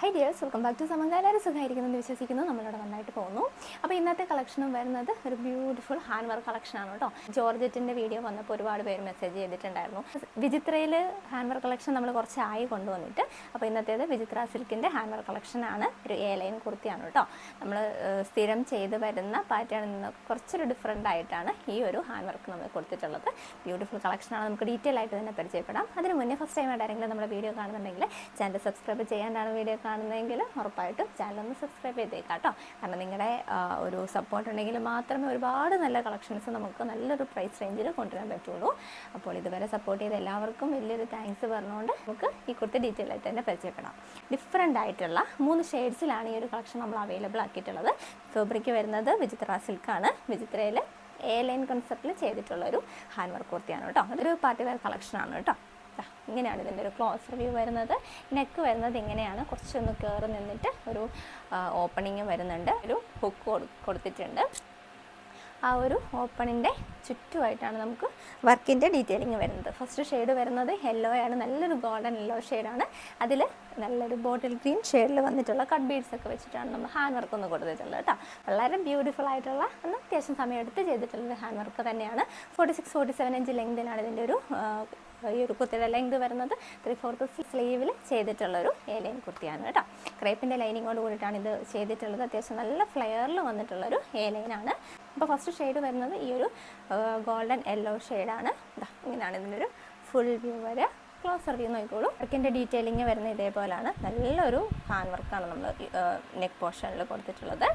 Hi dears welcome back to സമങ്ക എല്ലാവരും എന്ന് വിശ്വസിക്കുന്നു. നമ്മളിവിടെ നന്നായിട്ട് പോകുന്നു. അപ്പോൾ ഇന്നത്തെ കളക്ഷനും വരുന്നത് ഒരു ബ്യൂട്ടിഫുൾ ഹാൻഡ് വർക്ക് കളക്ഷനാണ് കേട്ടോ. ജോർജറ്റിന്റെ വീഡിയോ വന്നപ്പോൾ ഒരുപാട് പേര് മെസ്സേജ് ചെയ്തിട്ടുണ്ടായിരുന്നു. വിചിത്രയിൽ ഹാൻഡ് വർക്ക് കളക്ഷൻ നമ്മൾ കുറച്ചായി കൊണ്ടുവന്നിട്ട് അപ്പോൾ ഇന്നത്തേത് വിചിത്ര സിൽക്കിന്റെ ഹാൻഡ് വർക്ക് കളക്ഷനാണ് ഒരു എ ലൈൻ കുർത്തിയാണ് കേട്ടോ. നമ്മൾ സ്ഥിരം ചെയ്ത് വരുന്ന പാറ്റേണിൽ നിന്ന് കുറച്ചൊരു ഡിഫറെന്റ് ആയിട്ടാണ് ഈ ഒരു ഹാൻഡ് വർക്ക് നമ്മൾ കൊടുത്തിട്ടുള്ളത് ബ്യൂട്ടിഫുൾ കളക്ഷനാണ് നമുക്ക് ഡീറ്റെയിൽ ആയിട്ട് തന്നെ പരിചയപ്പെടാം. അതിന് മുന്നേ ഫസ്റ്റ് ടൈം ആയിട്ട് ആരെങ്കിലും നമ്മുടെ വീഡിയോ കാണുന്നുണ്ടെങ്കിൽ ചാനൽ സബ്സ്ക്രൈബ് ചെയ്യാനാണ് വീഡിയോ കാണുന്നതെങ്കിൽ ഉറപ്പായിട്ടും ചാനലൊന്ന് സബ്സ്ക്രൈബ് ചെയ്തേക്കാം കേട്ടോ കാരണം നിങ്ങളുടെ ഒരു സപ്പോർട്ട് ഉണ്ടെങ്കിൽ മാത്രമേ ഒരുപാട് നല്ല കളക്ഷൻസ് നമുക്ക് നല്ലൊരു പ്രൈസ് റേഞ്ചിൽ കൊണ്ടുവരാൻ പറ്റുള്ളൂ. അപ്പോൾ ഇതുവരെ സപ്പോർട്ട് ചെയ്ത എല്ലാവർക്കും വലിയൊരു താങ്ക്സ് പറഞ്ഞുകൊണ്ട് നമുക്ക് ഈ കുർത്തി ഡീറ്റെയിൽ ആയിട്ട് തന്നെ പരിചയപ്പെടാം. ഡിഫറെന്റ് ആയിട്ടുള്ള മൂന്ന് ഷെയ്ഡ്സിലാണ് ഈ ഒരു കളക്ഷൻ നമ്മൾ അവൈലബിൾ ആക്കിയിട്ടുള്ളത്. ഫെബ്രിക്ക് വരുന്നത് വിചിത്ര സിൽക്കാണ്. വിചിത്രയിൽ എ ലൈൻ കൺസെപ്റ്റിൽ ചെയ്തിട്ടുള്ള ഒരു ഹാൻഡ് വർക്ക് കുർത്തിയാണ് കേട്ടോ. അതൊരു പാർട്ടി വെയർ കളക്ഷനാണ് കേട്ടോ. ഇങ്ങനെയാണ് ഇതിന്റെ ഒരു ക്ലോസ് റിവ്യൂ വരുന്നത്. നെക്ക് വരുന്നത് ഇങ്ങനെയാണ്. കുറച്ചൊന്ന് കയറി നിന്നിട്ട് ഒരു ഓപ്പണിങ് വരുന്നുണ്ട്. ഒരു ഹുക്ക് കൊടുത്തിട്ടുണ്ട്. ആ ഒരു ഓപ്പണിന്റെ ചുറ്റുമായിട്ടാണ് നമുക്ക് വർക്കിന്റെ ഡീറ്റെയിലിംഗ് വരുന്നത്. ഫസ്റ്റ് ഷെയ്ഡ് വരുന്നത് യെല്ലോ ആണ്. നല്ലൊരു ഗോൾഡൻ യെല്ലോ ഷെയ്ഡാണ് അതിൽ നല്ലൊരു ബോട്ടിൽ ഗ്രീൻ ഷെയ്ഡിൽ വന്നിട്ടുള്ള കട്ട് ബീഡ്സ് ഒക്കെ വെച്ചിട്ടാണ് നമ്മൾ ഹാൻഡ് വർക്ക് ഒന്ന് കൊടുത്തിട്ടുള്ളത് കേട്ടോ. വളരെ ബ്യൂട്ടിഫുൾ ആയിട്ടുള്ള ഒന്ന് അത്യാവശ്യം സമയം എടുത്ത് ചെയ്തിട്ടുള്ള ഹാൻഡ് വർക്ക് തന്നെയാണ്. Forty six forty seven inch ലെങ്തിനാണ് ഇതിന്റെ ഒരു ഈ ഒരു കുർത്തിയുടെ ലെങ്ത് വരുന്നത്? ത്രീ ഫോർത്ത് സ്ലീവിൽ ചെയ്തിട്ടുള്ള ഒരു ഏലൈൻ കുർത്തിയാണ് കേട്ടോ. ക്രേപ്പിന്റെ ലൈനിങ്ങോട് കൂടിയിട്ടാണ് ഇത് ചെയ്തിട്ടുള്ളത്. അത്യാവശ്യം നല്ല ഫ്ലെയറിൽ വന്നിട്ടുള്ള ഒരു ഏലൈനാണ് അപ്പോൾ ഫസ്റ്റ് ഷെയ്ഡ് വരുന്നത് ഈ ഒരു ഗോൾഡൻ യെല്ലോ ഷെയ്ഡാണ് ഇതാ ഇങ്ങനെയാണ് ഇതിന്റെ ഒരു ഫുൾ വ്യൂ വരെ ക്ലോസർ വ്യൂ നോക്കിക്കോളൂ. വർക്കിന്റെ ഡീറ്റെയിലിംഗ് വരുന്നത് ഇതേപോലെയാണ് നല്ലൊരു ഹാൻഡ് വർക്കാണ് നമ്മൾ നെക്ക് പോർഷനിൽ കൊടുത്തിട്ടുള്ളത്.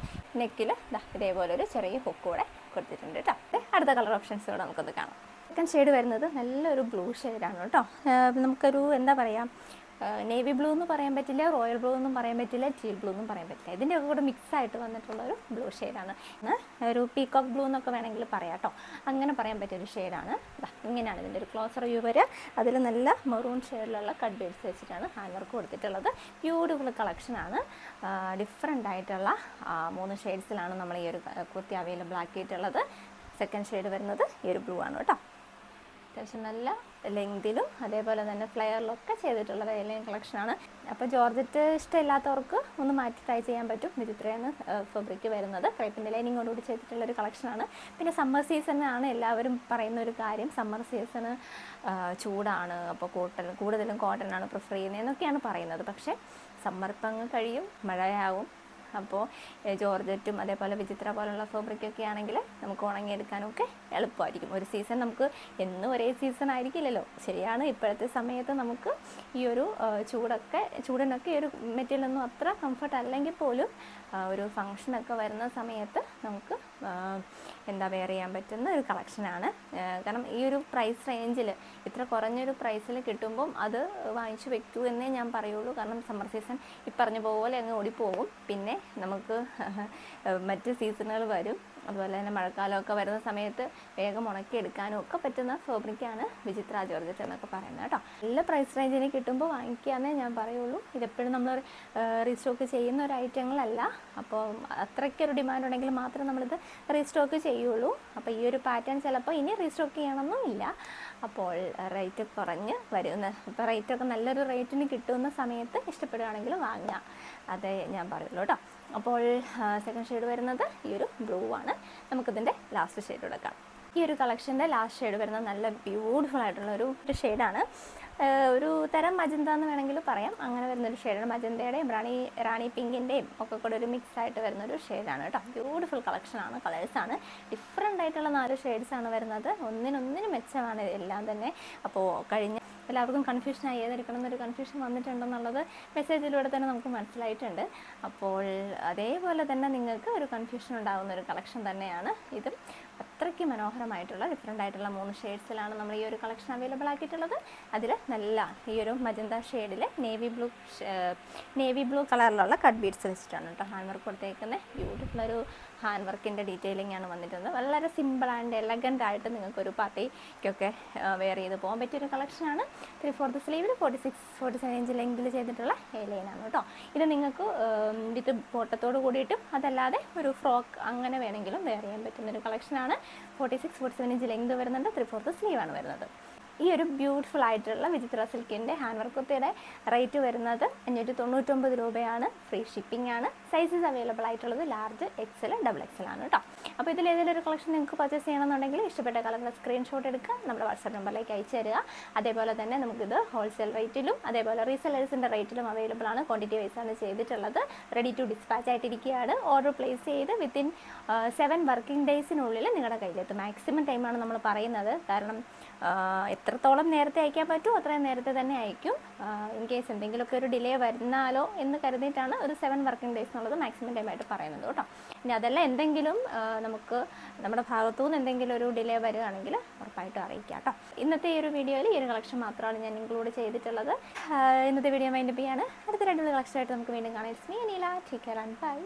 നെക്കിൽ ഇതേപോലെ ഒരു ചെറിയ ഹുക്ക് കൂടെ കൊടുത്തിട്ടുണ്ട് കേട്ടോ. അടുത്ത കളർ ഓപ്ഷൻസ് കൂടെ നമുക്കൊന്ന് കാണാം. സെക്കൻഡ് ഷെയ്ഡ് വരുന്നത് നല്ലൊരു ബ്ലൂ ഷെയ്ഡാണ് കേട്ടോ. നമുക്കൊരു എന്താ പറയുക നേവി ബ്ലൂ എന്ന് പറയാൻ പറ്റില്ല റോയൽ ബ്ലൂ എന്നും പറയാൻ പറ്റില്ല ടീൽ ബ്ലൂ എന്നും പറയാൻ പറ്റില്ല. ഇതിന്റെ ഒക്കെ കൂടെ മിക്സ് ആയിട്ട് വന്നിട്ടുള്ള ഒരു ബ്ലൂ ഷെയ്ഡാണ് ഒരു പീകോക്ക് ബ്ലൂ എന്നൊക്കെ വേണമെങ്കിൽ പറയാം കേട്ടോ. അങ്ങനെ പറയാൻ പറ്റിയൊരു ഷെയ്ഡാണ് ഇങ്ങനെയാണ് ഇതിന്റെ ഒരു ക്ലോസർ വ്യൂ വരെ അതിൽ നല്ല മെറൂൺ ഷെയ്ഡിലുള്ള കട്ട് ബേഡ്സ് വെച്ചിട്ടാണ് ഹാങ്ങർക്ക് കൊടുത്തിട്ടുള്ളത്. ബ്യൂട്ടിഫുൾ കളക്ഷനാണ് ഡിഫറെന്റ് ആയിട്ടുള്ള മൂന്ന് ഷെയ്ഡ്സിലാണ് നമ്മൾ ഈ ഒരു കുർത്തി അവൈലബിൾ ആക്കിയിട്ടുള്ളത്. സെക്കൻഡ് ഷെയ്ഡ് വരുന്നത് ഈ ഒരു ബ്ലൂ ആണ് കേട്ടോ. അത്യാവശ്യം നല്ല ലെങ്തിലും അതേപോലെ തന്നെ ഫ്ലെയറിലൊക്കെ ചെയ്തിട്ടുള്ള റെയിലിൻ കളക്ഷനാണ്. അപ്പോൾ ജോർജറ്റ് ഇഷ്ടമില്ലാത്തവർക്ക് ഒന്ന് മാറ്റി ട്രൈ ചെയ്യാൻ പറ്റും. വിചിത്രയാണ് ഫെബ്രിക്ക് വരുന്നത്. ക്രൈപ്പിന്റെ ലൈനിങ്ങോടുകൂടി ചെയ്തിട്ടുള്ള ഒരു കളക്ഷനാണ്. പിന്നെ സമ്മർ സീസണാണ് എല്ലാവരും പറയുന്ന ഒരു കാര്യം. സമ്മർ സീസണ് ചൂടാണ്. അപ്പോൾ കോട്ടൺ കൂടുതലും കോട്ടൺ ആണ് പ്രിഫർ ചെയ്യുന്നതെന്നൊക്കെയാണ് പറയുന്നത്. പക്ഷേ സമ്മർ ഇപ്പം കഴിയും മഴയാവും. അപ്പോൾ ജോർജറ്റും അതേപോലെ വിചിത്ര പോലുള്ള ഫാബ്രിക്കൊക്കെ ആണെങ്കിൽ നമുക്ക് ഉണങ്ങിയെടുക്കാനൊക്കെ എളുപ്പമായിരിക്കും. ഒരു സീസൺ നമുക്ക് എന്നും ഒരേ സീസൺ ആയിരിക്കില്ലല്ലോ. ശരിയാണ് ഇപ്പോഴത്തെ സമയത്ത് നമുക്ക് ഈ ഒരു ചൂടൊക്കെ ചൂടിനൊക്കെ ഈ ഒരു മെറ്റീരിയൽ ഒന്നും അത്ര കംഫർട്ട് അല്ലെങ്കിൽ പോലും ഒരു ഫങ്ഷനൊക്കെ വരുന്ന സമയത്ത് നമുക്ക് എന്താ വെയർ ചെയ്യാൻ പറ്റുന്ന ഒരു കളക്ഷനാണ് കാരണം ഈ ഒരു പ്രൈസ് റേഞ്ചിൽ ഇത്ര കുറഞ്ഞൊരു പ്രൈസിൽ കിട്ടുമ്പം അത് വാങ്ങിച്ചു വെക്കൂ എന്നേ ഞാൻ പറയുള്ളൂ. കാരണം സമ്മർ സീസൺ ഈ പറഞ്ഞ പോലെ അങ്ങ് ഓടിപ്പോകും. പിന്നെ നമുക്ക് മറ്റ് സീസണുകൾ വരും. അതുപോലെ തന്നെ മഴക്കാലമൊക്കെ വരുന്ന സമയത്ത് വേഗം ഉണക്കിയെടുക്കാനും ഒക്കെ പറ്റുന്ന ഫാബ്രിക്കാണ് വിചിത്ര ജോർജറ്റ് എന്നൊക്കെ പറയുന്നത് കേട്ടോ. നല്ല പ്രൈസ് റേഞ്ചിന് കിട്ടുമ്പോൾ വാങ്ങിക്കാമെന്നേ ഞാൻ പറയുള്ളൂ. ഇതെപ്പോഴും നമ്മൾ റീസ്റ്റോക്ക് ചെയ്യുന്ന ഒരു ഐറ്റങ്ങളല്ല. അപ്പോൾ അത്രയ്ക്കൊരു ഡിമാൻഡ് ഉണ്ടെങ്കിൽ മാത്രമേ നമ്മളിത് റീസ്റ്റോക്ക് ചെയ്യുള്ളൂ. അപ്പോൾ ഈ ഒരു പാറ്റേൺ ചിലപ്പോൾ ഇനി റീസ്റ്റോക്ക് ചെയ്യണമെന്നും ഇല്ല. അപ്പോൾ റേറ്റ് കുറഞ്ഞ് വരുന്ന. ഇപ്പോൾ റേറ്റൊക്കെ നല്ലൊരു റേറ്റിന് കിട്ടുന്ന സമയത്ത് ഇഷ്ടപ്പെടുകയാണെങ്കിൽ വാങ്ങാം. അതേ ഞാൻ പറയുള്ളൂ കേട്ടോ. അപ്പോൾ സെക്കൻഡ് ഷെയ്ഡ് വരുന്നത് ഈ ഒരു ബ്ലൂ ആണ്. നമുക്കിതിന്റെ ലാസ്റ്റ് ഷെയ്ഡ് എടുക്കാം ഈ ഒരു കളക്ഷന്റെ ലാസ്റ്റ് ഷെയ്ഡ് വരുന്നത് നല്ല ബ്യൂട്ടിഫുൾ ആയിട്ടുള്ള ഒരു ഒരു ഷെയ്ഡാണ് ഒരു തരം മജന്ത എന്ന് വേണമെങ്കിൽ പറയാം. അങ്ങനെ വരുന്നൊരു ഷെയ്ഡാണ് മജന്തയുടെയും റാണി റാണി പിങ്കിന്റെയും ഒക്കെ കൂടെ ഒരു മിക്സ് ആയിട്ട് വരുന്നൊരു ഷെയ്ഡാണ് കേട്ടോ. ബ്യൂട്ടിഫുൾ കളക്ഷനാണ് കളേഴ്സാണ് ഡിഫറെന്റ് ആയിട്ടുള്ള നാല് ഷെയ്ഡ്സാണ് വരുന്നത്. ഒന്നിനൊന്നിന് മെച്ചമാണ് എല്ലാം തന്നെ. അപ്പോൾ കഴിഞ്ഞ എല്ലാവർക്കും കൺഫ്യൂഷനായി ഏതെടുക്കണം എന്നൊരു കൺഫ്യൂഷൻ വന്നിട്ടുണ്ടെന്നുള്ളത് മെസ്സേജിലൂടെ തന്നെ നമുക്ക് മനസ്സിലായിട്ടുണ്ട്. അപ്പോൾ അതേപോലെ തന്നെ നിങ്ങൾക്ക് ഒരു കൺഫ്യൂഷൻ ഉണ്ടാകുന്ന ഒരു കളക്ഷൻ തന്നെയാണ് ഇതും. അത്രയ്ക്ക് മനോഹരമായിട്ടുള്ള ഡിഫറെന്റ് ആയിട്ടുള്ള മൂന്ന് ഷെയ്ഡ്സിലാണ് നമ്മൾ ഈ ഒരു കളക്ഷൻ അവൈലബിൾ ആക്കിയിട്ടുള്ളത്. അതിൽ നല്ല ഈ ഒരു മജന്ത ഷെയ്ഡിൽ നേവി ബ്ലൂ നേവി ബ്ലൂ കളറിലുള്ള കട്ട് ബീഡ്സ് വെച്ചിട്ടാണ് കേട്ടോ ഹാൻഡ് വർക്ക് കൊടുത്തേക്കുന്നത് ബ്യൂട്ടിഫുൾ ഒരു ഹാൻഡ് വർക്കിന്റെ ഡീറ്റെയിലിംഗ് ആണ് വന്നിട്ടുള്ളത് വളരെ സിമ്പിൾ ആൻഡ് എലഗന്റ് ആയിട്ട് നിങ്ങൾക്ക് നിങ്ങൾക്കൊരു പാർട്ടിക്കൊക്കെ വെയർ ചെയ്ത് പോകാൻ പറ്റിയൊരു കളക്ഷനാണ് three fourth സ്ലീവിൽ forty six forty seven inch ലെങ്കിൽ ചെയ്തിട്ടുള്ള ഏലൈനാണ് കേട്ടോ. ഇത് നിങ്ങൾക്ക് വിത്ത് ബോട്ടത്തോട് കൂടിയിട്ടും അതല്ലാതെ ഒരു ഫ്രോക്ക് അങ്ങനെ വേണമെങ്കിലും വെയർ ചെയ്യാൻ പറ്റുന്നൊരു കളക്ഷനാണ് forty six forty seven inch length വരുന്നുണ്ട്. ത്രീ ഫോർത്ത് സ്ലീവാണ് വരുന്നത്. ഈ ഒരു ബ്യൂട്ടിഫുൾ ആയിട്ടുള്ള വിചിത്ര സിൽക്കിന്റെ ഹാൻഡ് വർക്ക് കുർത്തിയുടെ റേറ്റ് വരുന്നത് അഞ്ഞൂറ്റി തൊണ്ണൂറ്റൊമ്പത് രൂപയാണ്. ഫ്രീ ഷിപ്പിംഗ് ആണ്. സൈസസ് അവൈലബിൾ ആയിട്ടുള്ളത് ലാർജ് എക്സൽ ഡബിൾ എക്സൽ ആണ് കേട്ടോ അപ്പോൾ ഇതിൽ ഏതെങ്കിലും ഒരു കളക്ഷൻ നിങ്ങൾക്ക് പർച്ചേസ് ചെയ്യണമെന്നുണ്ടെങ്കിൽ ഇഷ്ടപ്പെട്ട കളറിന്റെ സ്ക്രീൻഷോട്ട് എടുക്കുക നമ്മുടെ വാട്സാപ്പ് നമ്പറിലേക്ക് അയച്ചു തരിക. അതേപോലെ തന്നെ നമുക്കിത് ഹോൾസെയിൽ റേറ്റിലും അതേപോലെ റീസെല്ലേഴ്സിന്റെ റേറ്റിലും അവൈലബിൾ ആണ്. ക്വാണ്ടിറ്റി ആണ് ചെയ്തിട്ടുള്ളത്. റെഡി ടു ഡിസ്പാച്ച് ആയിട്ടിരിക്കുകയാണ്. ഓർഡർ പ്ലേസ് ചെയ്ത് വിത്തിൻ സെവൻ വർക്കിംഗ് ഡേയ്സിനുള്ളിൽ നിങ്ങളുടെ കയ്യിലെത്തും. മാക്സിമം ടൈമാണ് നമ്മൾ പറയുന്നത്. കാരണം എത്രത്തോളം നേരത്തെ അയക്കാൻ പറ്റുമോ അത്രയും നേരത്തെ തന്നെ അയക്കും. ഇൻ കേസ് എന്തെങ്കിലുമൊക്കെ ഒരു ഡിലേ വരുന്നാലോ എന്ന് കരുതിയിട്ടാണ് ഒരു സെവൻ വർക്കിംഗ് ഡേയ്സ് എന്നുള്ളത് മാക്സിമം ടൈമായിട്ട് പറയുന്നത് കേട്ടോ. ഇനി അതല്ല എന്തെങ്കിലും നമുക്ക് നമ്മുടെ ഭാഗത്തു നിന്ന് എന്തെങ്കിലും ഒരു ഡിലേ വരികയാണെങ്കിൽ ഉറപ്പായിട്ടും അറിയിക്കാം കേട്ടോ ഇന്നത്തെ ഈ ഒരു വീഡിയോയിൽ ഈ ഒരു കളക്ഷൻ മാത്രമാണ് ഞാൻ ഇൻക്ലൂഡ് ചെയ്തിട്ടുള്ളത്. ഇന്നത്തെ വീഡിയോ മൈൻഡ് ചെയ്യാണ്. അടുത്ത രണ്ട് കളക്ഷനായിട്ട് നമുക്ക് വീണ്ടും കാണാം. It's me Aneela take care and bye